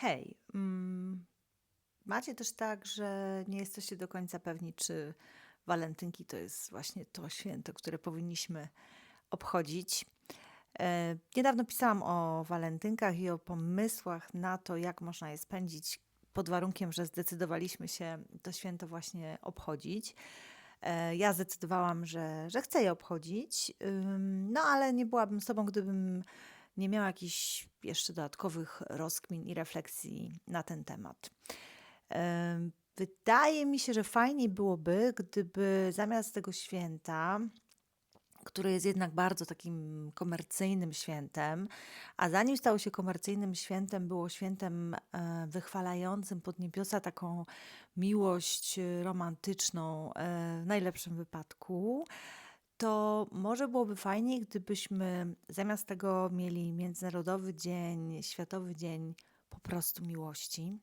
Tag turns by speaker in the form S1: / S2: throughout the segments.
S1: Hej, mm, macie też tak, że nie jesteście do końca pewni, czy walentynki to jest właśnie to święto, które powinniśmy obchodzić. E, niedawno pisałam o walentynkach i o pomysłach na to, jak można je spędzić, pod warunkiem, że zdecydowaliśmy się to święto właśnie obchodzić. E, ja zdecydowałam, że, że chcę je obchodzić, no ale nie byłabym sobą, gdybym nie miała jakichś jeszcze dodatkowych rozkmin i refleksji na ten temat. Em, Wydaje mi się, że fajniej byłoby, gdyby zamiast tego święta, które jest jednak bardzo takim komercyjnym świętem, a zanim stało się komercyjnym świętem, było świętem e, wychwalającym pod niebiosa taką miłość e, romantyczną e, w najlepszym wypadku, to może byłoby fajniej, gdybyśmy zamiast tego mieli Międzynarodowy Dzień, Światowy Dzień po prostu miłości.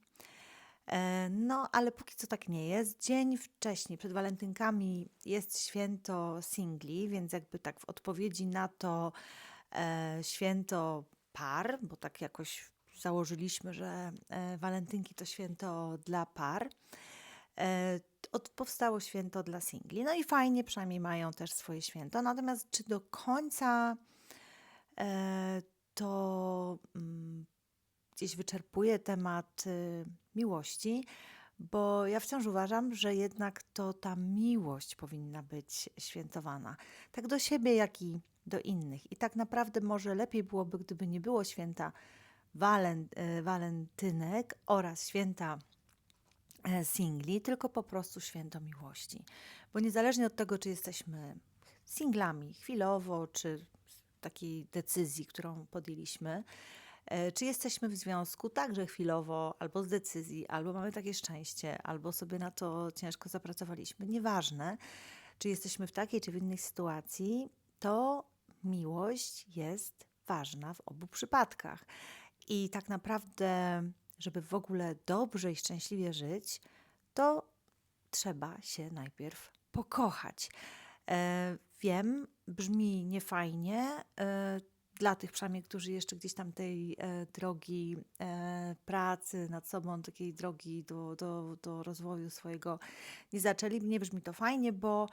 S1: E, No, ale póki co tak nie jest. Dzień wcześniej, przed walentynkami, jest święto singli, więc jakby tak w odpowiedzi na to e, święto par, bo tak jakoś założyliśmy, że e, walentynki to święto dla par. E, od, powstało święto dla singli. No i fajnie, przynajmniej mają też swoje święto. Natomiast czy do końca e, to mm, gdzieś wyczerpuje temat y, miłości, bo ja wciąż uważam, że jednak to ta miłość powinna być świętowana. Tak do siebie, jak i do innych. I tak naprawdę może lepiej byłoby, gdyby nie było święta walent, y, walentynek oraz święta e, singli, tylko po prostu święto miłości. Bo niezależnie od tego, czy jesteśmy singlami chwilowo, czy takiej decyzji, którą podjęliśmy, e, czy jesteśmy w związku także chwilowo, albo z decyzji, albo mamy takie szczęście, albo sobie na to ciężko zapracowaliśmy, nieważne, czy jesteśmy w takiej czy w innej sytuacji, to miłość jest ważna w obu przypadkach. I tak naprawdę, żeby w ogóle dobrze i szczęśliwie żyć, to trzeba się najpierw pokochać. E, wiem, brzmi niefajnie, e, dla tych przynajmniej, którzy jeszcze gdzieś tam tej e, drogi e, pracy nad sobą, takiej drogi do, do, do rozwoju swojego nie zaczęli. Nie brzmi to fajnie, bo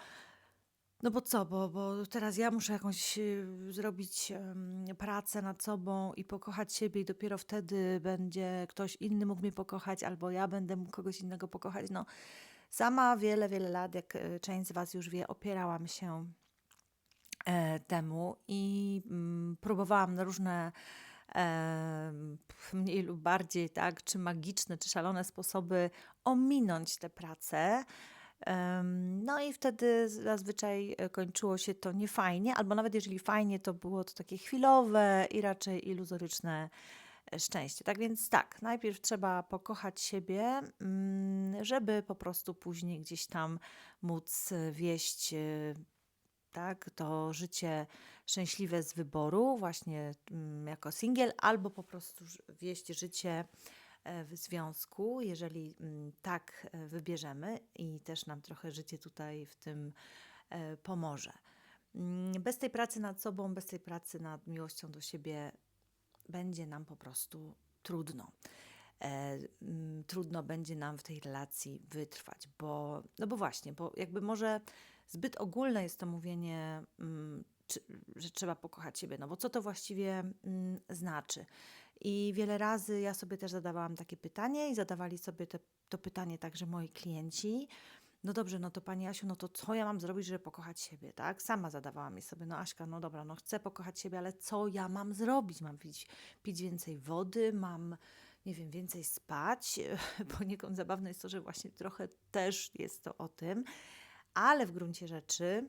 S1: no bo co, bo, bo teraz ja muszę jakąś y, zrobić pracę nad sobą i pokochać siebie i dopiero wtedy będzie ktoś inny mógł mnie pokochać, albo ja będę mógł kogoś innego pokochać. No, sama wiele, wiele lat, jak y, część z Was już wie, opierałam się e, temu i mm, próbowałam na różne mniej lub bardziej, tak, czy magiczne, czy szalone sposoby ominąć tę pracę. No i wtedy zazwyczaj e, kończyło się to niefajnie, albo nawet jeżeli fajnie, to było to takie chwilowe i raczej iluzoryczne e, szczęście. Tak więc tak, najpierw trzeba pokochać siebie, mm, żeby po prostu później gdzieś tam móc e, wieść tak, to życie szczęśliwe z wyboru, właśnie mm, jako singiel, albo po prostu wieść życie w związku, jeżeli mm, tak e, wybierzemy i też nam trochę życie tutaj w tym e, pomoże. Mm, Bez tej pracy nad sobą, bez tej pracy nad miłością do siebie będzie nam po prostu trudno. E, mm, trudno będzie nam w tej relacji wytrwać, bo, no bo właśnie, bo jakby może zbyt ogólne jest to mówienie, mm, czy, że trzeba pokochać siebie, no bo co to właściwie mm, znaczy? I wiele razy ja sobie też zadawałam takie pytanie i zadawali sobie te, to pytanie także moi klienci. No dobrze, no to Pani Asiu, no to co ja mam zrobić, żeby pokochać siebie, tak? Sama zadawałam je sobie, no Aśka, no dobra, no chcę pokochać siebie, ale co ja mam zrobić? Mam pić, pić więcej wody, mam, nie wiem, więcej spać. Poniekąd zabawne jest to, że właśnie trochę też jest to o tym, ale w gruncie rzeczy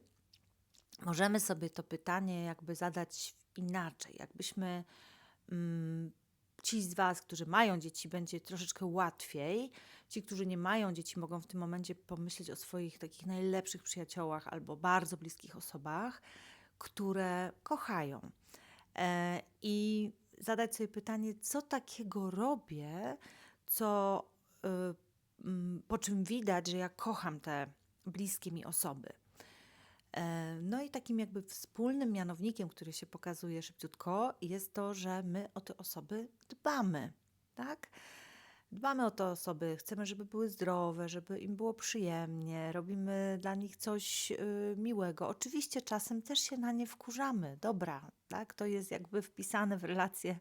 S1: możemy sobie to pytanie jakby zadać inaczej. Jakbyśmy ci z Was, którzy mają dzieci, będzie troszeczkę łatwiej. Ci, którzy nie mają dzieci, mogą w tym momencie pomyśleć o swoich takich najlepszych przyjaciołach albo bardzo bliskich osobach, które kochają. E, I zadać sobie pytanie, co takiego robię, co, y, mm, po czym widać, że ja kocham te bliskie mi osoby. E, No i takim jakby wspólnym mianownikiem, który się pokazuje szybciutko, jest to, że my o te osoby dbamy, tak? Dbamy o te osoby, chcemy, żeby były zdrowe, żeby im było przyjemnie, robimy dla nich coś y, miłego. Oczywiście czasem też się na nie wkurzamy. Dobra, tak? To jest jakby wpisane w relację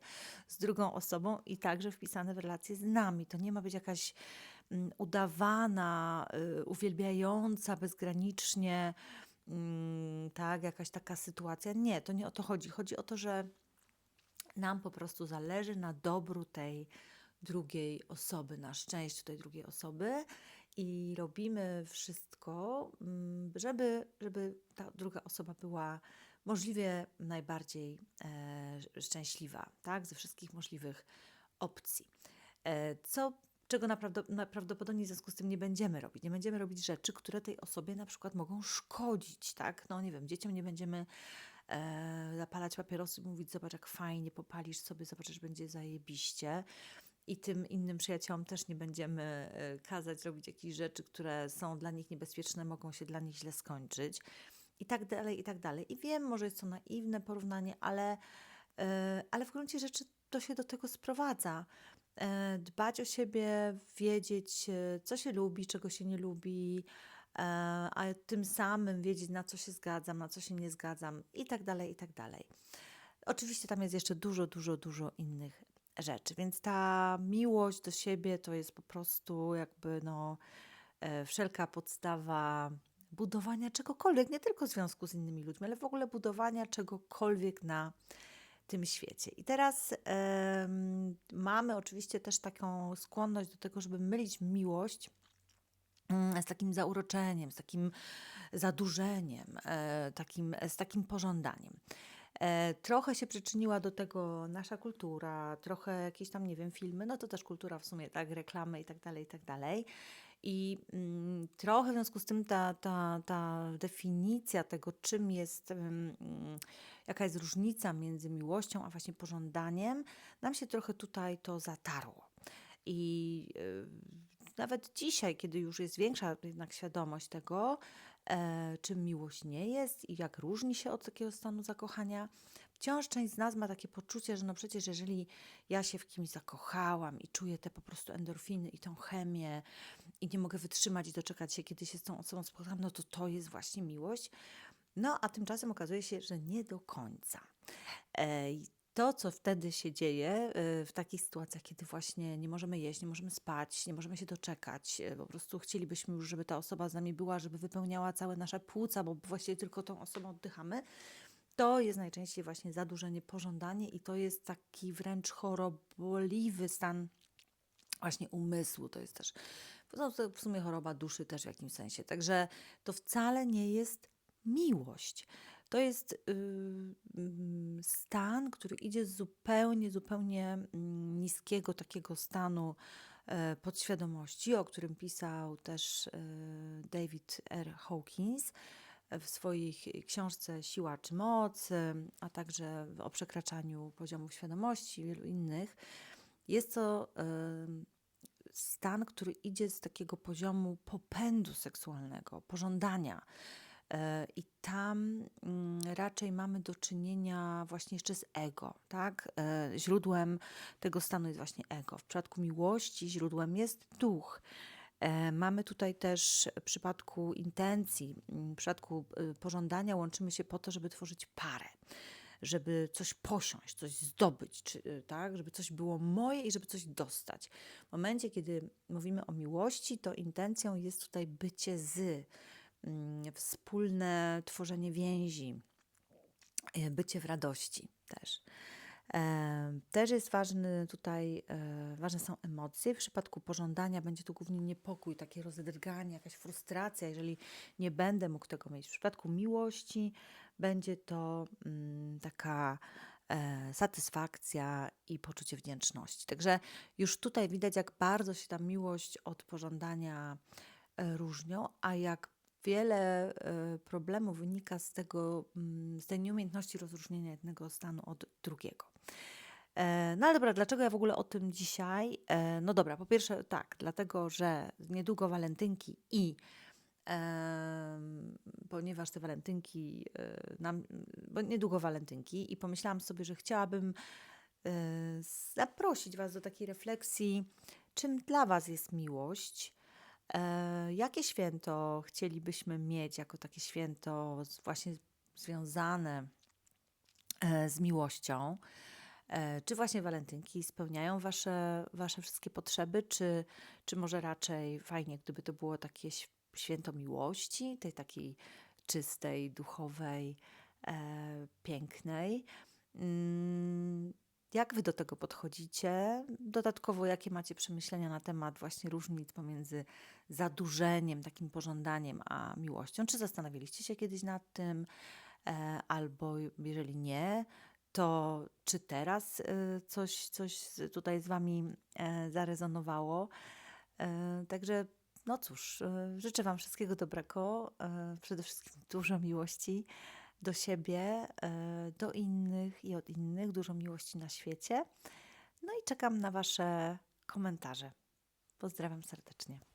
S1: z drugą osobą i także wpisane w relację z nami. To nie ma być jakaś mm, udawana, y, uwielbiająca bezgranicznie, tak, jakaś taka sytuacja. Nie, to nie o to chodzi. Chodzi o to, że nam po prostu zależy na dobru tej drugiej osoby, na szczęściu tej drugiej osoby i robimy wszystko, mm, żeby, żeby ta druga osoba była możliwie najbardziej e, szczęśliwa, tak, ze wszystkich możliwych opcji. E, co, czego naprawdę, prawdopodobnie w związku z tym nie będziemy robić. Nie będziemy robić rzeczy, które tej osobie na przykład mogą szkodzić, tak? No nie wiem, dzieciom nie będziemy e, zapalać papierosy i mówić, zobacz jak fajnie, popalisz sobie, zobaczysz, będzie zajebiście. I tym innym przyjaciołom też nie będziemy e, kazać robić jakichś rzeczy, które są dla nich niebezpieczne, mogą się dla nich źle skończyć. I tak dalej, i tak dalej. I wiem, może jest to naiwne porównanie, ale, e, ale w gruncie rzeczy to się do tego sprowadza. E, dbać o siebie, wiedzieć, e, co się lubi, czego się nie lubi, e, a tym samym wiedzieć, na co się zgadzam, na co się nie zgadzam, i tak dalej, i tak dalej. Oczywiście tam jest jeszcze dużo, dużo, dużo innych rzeczy, więc ta miłość do siebie to jest po prostu jakby no wszelka podstawa budowania czegokolwiek, nie tylko w związku z innymi ludźmi, ale w ogóle budowania czegokolwiek na tym świecie. I teraz mamy oczywiście też taką skłonność do tego, żeby mylić miłość mm, z takim zauroczeniem, z takim zadłużeniem, e, takim, z takim pożądaniem. E, trochę się przyczyniła do tego nasza kultura, trochę jakieś tam, nie wiem, filmy, no to też kultura w sumie, tak, reklamy i tak dalej, i tak dalej. I mm, trochę w związku z tym ta, ta, ta definicja tego, czym jest, jaka jest różnica między miłością a właśnie pożądaniem, nam się trochę tutaj to zatarło. I y, nawet dzisiaj, kiedy już jest większa jednak świadomość tego, e, czym miłość nie jest i jak różni się od takiego stanu zakochania, wciąż część z nas ma takie poczucie, że no przecież jeżeli ja się w kimś zakochałam i czuję te po prostu endorfiny i tą chemię i nie mogę wytrzymać i doczekać się, kiedy się z tą osobą spotkam, no to to jest właśnie miłość. No a tymczasem okazuje się, że nie do końca. E, to, co wtedy się dzieje y, w takich sytuacjach, kiedy właśnie nie możemy jeść, nie możemy spać, nie możemy się doczekać, y, po prostu chcielibyśmy już, żeby ta osoba z nami była, żeby wypełniała całe nasze płuca, bo właściwie tylko tą osobą oddychamy, to jest najczęściej właśnie zadurzenie, pożądanie i to jest taki wręcz chorobliwy stan właśnie umysłu. To jest też no, to w sumie choroba duszy też w jakimś sensie. Także to wcale nie jest miłość. To jest y, mm, stan, który idzie z zupełnie, zupełnie mm, niskiego takiego stanu e, podświadomości, o którym pisał też e, David R. Hawkins w swojej książce Siła czy Moc, e, a także o przekraczaniu poziomów świadomości i wielu innych. Jest to stan, który idzie z takiego poziomu popędu seksualnego, pożądania. E, I tam mm, raczej mamy do czynienia właśnie jeszcze z ego, tak? E, źródłem tego stanu jest właśnie ego. W przypadku miłości źródłem jest duch. E, mamy tutaj też w przypadku intencji, w przypadku pożądania łączymy się po to, żeby tworzyć parę, żeby coś posiąść, coś zdobyć, czy, tak? żeby coś było moje i żeby coś dostać. W momencie, kiedy mówimy o miłości, to intencją jest tutaj bycie z, Mm, wspólne tworzenie więzi, e, bycie w radości też. E, też jest ważny tutaj, e, ważne są emocje. W przypadku pożądania będzie to głównie niepokój, takie rozedrganie, jakaś frustracja, jeżeli nie będę mógł tego mieć. W przypadku miłości będzie to mm, taka satysfakcja i poczucie wdzięczności. Także już tutaj widać, jak bardzo się ta miłość od pożądania różnią, a jak wiele e, problemów wynika z, tego, mm, z tej nieumiejętności rozróżnienia jednego stanu od drugiego. E, no ale dobra, dlaczego ja w ogóle o tym dzisiaj? E, no dobra, po pierwsze tak, dlatego, że niedługo walentynki i e, ponieważ te walentynki nam, bo niedługo walentynki i pomyślałam sobie, że chciałabym zaprosić Was do takiej refleksji, czym dla Was jest miłość. E, jakie święto chcielibyśmy mieć jako takie święto właśnie związane e, z miłością? E, Czy właśnie walentynki spełniają wasze, wasze wszystkie potrzeby, czy, czy może raczej fajnie, gdyby to było takie święto miłości, tej takiej czystej, duchowej, e, pięknej? Mm, Jak wy do tego podchodzicie? Dodatkowo, jakie macie przemyślenia na temat właśnie różnic pomiędzy zadłużeniem, takim pożądaniem, a miłością? Czy zastanawialiście się kiedyś nad tym? E, Albo jeżeli nie, to czy teraz e, coś, coś tutaj z Wami e, zarezonowało? E, Także, no cóż, e, życzę Wam wszystkiego dobrego, przede wszystkim dużo miłości do siebie, do innych i od innych, dużo miłości na świecie. No i czekam na Wasze komentarze. Pozdrawiam serdecznie.